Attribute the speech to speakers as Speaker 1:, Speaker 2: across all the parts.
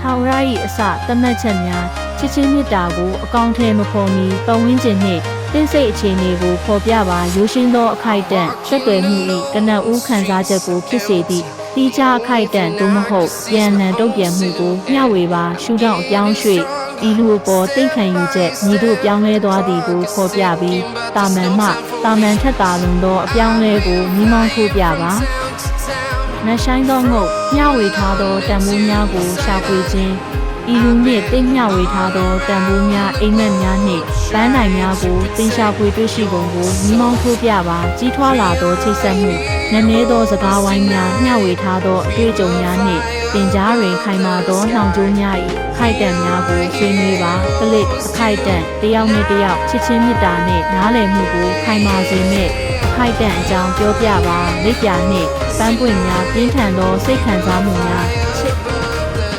Speaker 1: ထာဝရ၏အစတမတ်ချက်များချစ်ချင်းမေတ္တာကိုအကောင့်ထဲမဖော်မီပတ်ဝန်းကျင်နှင့်တင်းစိတ်အခြေအနေကိုဖော်ပြပါရိုးရှင်းသောအခိုက်အတန့်ဆက်သွယ်မှု၏ကနဦးခံစားချက်ကိုဖြစ်စေသည့်တိကျအခိုက်အတန့်သို့မဟုတ်ပြန်လည်တုံ့ပြန်မှုကိုမျှဝေပါရှုထောင့်အပြောင်းရွှေ့ဤလူအပေါ်တိတ်ခံယူချက်ညီတို့ပြောင်းလဲသွားသည်ကိုဖော်ပြပြီးတာမန်မှတာမန်ထက်သာလွန်သောအပြောင်းလဲကိုမိမောင်းထိုးပြပါ နတ်ဆိုင်သောငုတ်မျှဝေထားသောတန်ဖိုးများကိုရှာဖွေခြင်းဤလူနှင့်တိတ်မျှဝေထားသောတန်ဖိုးများအိမ်မက်များနှင့်ပန်းနိုင်များကိုတင်ရှာဖွေတွေ့ရှိပုံကိုမိမောင်းထိုးပြပါကြီးထွားလာသောချိတ်ဆက်မှုနည်းနည်းသောစကားဝိုင်းများမျှဝေထားသောအတွေ့အကြုံများနှင့်တင်ကြားတွင်ခိုင်မာသောနှောင်ကြိုးများ၏ခိုက်တန့်များကိုဆွေးနွေးပါကလစ်အခိုက်တန့်တယောက်နှင့်တယောက်ချစ်ချင်းမေတ္တာနှင့်နားလည်မှုကိုခိုင်မာစေမည့်အ ခိုက်တန့်အကြောင်းပြောပြပါလက်ပြနှင့်ပန်းပွင့်များပြင်းထန်သောစိတ်ခံစားမှုများချစ်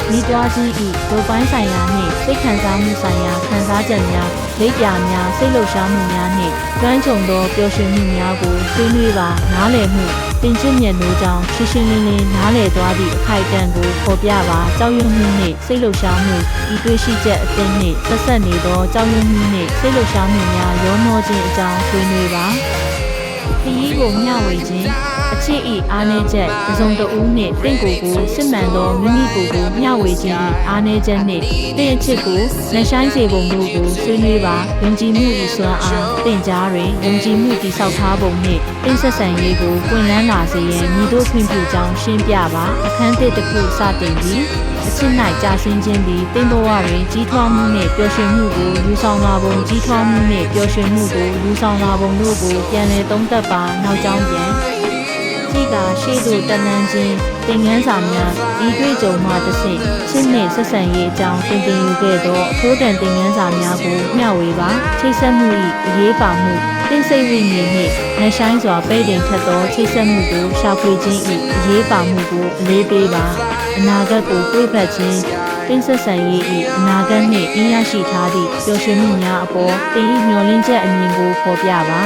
Speaker 1: မိသွားခြင်းဤဒုပိုင်းဆိုင်ရာနှင့်စိတ်ခံစားမှုဆိုင်ရာခံစားချက်များလက်ပြများစိတ်လှုပ်ရှားမှုများနှင့်ကျွမ်းကျုံသောပျော်ရွှင်မှုများကိုဆွေးနွေးပါနားလည်မှုတင်ချစ်မြတ်နိုးကြောင့်ရှင်းရှင်းလင်းလင်းနားလည်သွားသည့်အခိုက်အတန့်ကိုဖော်ပြပါကြောက်ရွံ့မှုနှင့်စိတ်လှုပ်ရှားမှုဤတွေ့ရှိချက်အသင်းနှင့်ဆက်ဆက်နေသောကြောက်ရွံ့မှုနှင့်စိတ်လှုပ်ရှားမှုများရောနှောခြင်းအကြောင်းဆွေးနွေးပါ ခရီးကိုမျှဝေခြင်း အချစ်ဤအားနည်းချက်တစ်စုံတစ်ဦးနှင့်တင့်ကိုယ်ကိုစစ်မှန်သောမိမိကိုယ်ကိုမျှဝေခြင်းဤအားနည်းချက်နှင့်တင့်အချစ်ကိုလက်ဆိုင်စေပုံတို့ကိုဆွေးနွေးပါယုံကြည်မှုဤစွမ်းအားတင့်ကြားတွင်ယုံကြည်မှုတည်ဆောက်ထားပုံနှင့်တင့်ဆက်ဆံရေးကိုပွင့်လန်းလာစေရန်ညီတို့ခွင့်ပြုကြောင်းရှင်းပြပါအခန်းသစ်တစ်ခုစတင်ပြီးအချစ်၌ကြာဆင်းခြင်းသည်တင်းဘဝတွင်ကြီးထွားမှုနှင့်ပျော်ရွှင်မှုကိုယူဆောင်လာပုံကြီးထွားမှုနှင့်ပျော်ရွှင်မှုကိုယူဆောင်လာပုံတို့ကိုပြန်လည်သုံးသပ်ပါနောက်ကြောင်းပြန် ကြီးကရှေ့သို့တန်တန်းချင်းသင်ငန်းစာများဤတွေ့ကြုံမှတစ်ဆင့်ချင်းနှင့်ဆက်ဆံရေးအကြောင်းသင်တင်ယူခဲ့သောအဖိုးတန်သင်ငန်းစာများကိုမျှဝေပါချိတ်ဆက်မှု၏အရေးပါမှုတင်စိတ်ဝိညာဉ်နှင့်နှဆိုင်စွာပိတ်တင်ထက်သောချိတ်ဆက်မှုကိုရှာဖွေခြင်း၏အရေးပါမှုကိုအလေးပေးပါအနာဂတ်ကိုတွေးဖက်ခြင်းတင်ဆက်ဆံရေး၏အနာဂတ်နှင့်အင်းရရှိထားသည့်ပျော်ရွှင်မှုများအပေါ်တင်၏မျှော်လင့်ချက်အမြင်ကိုဖော်ပြပါ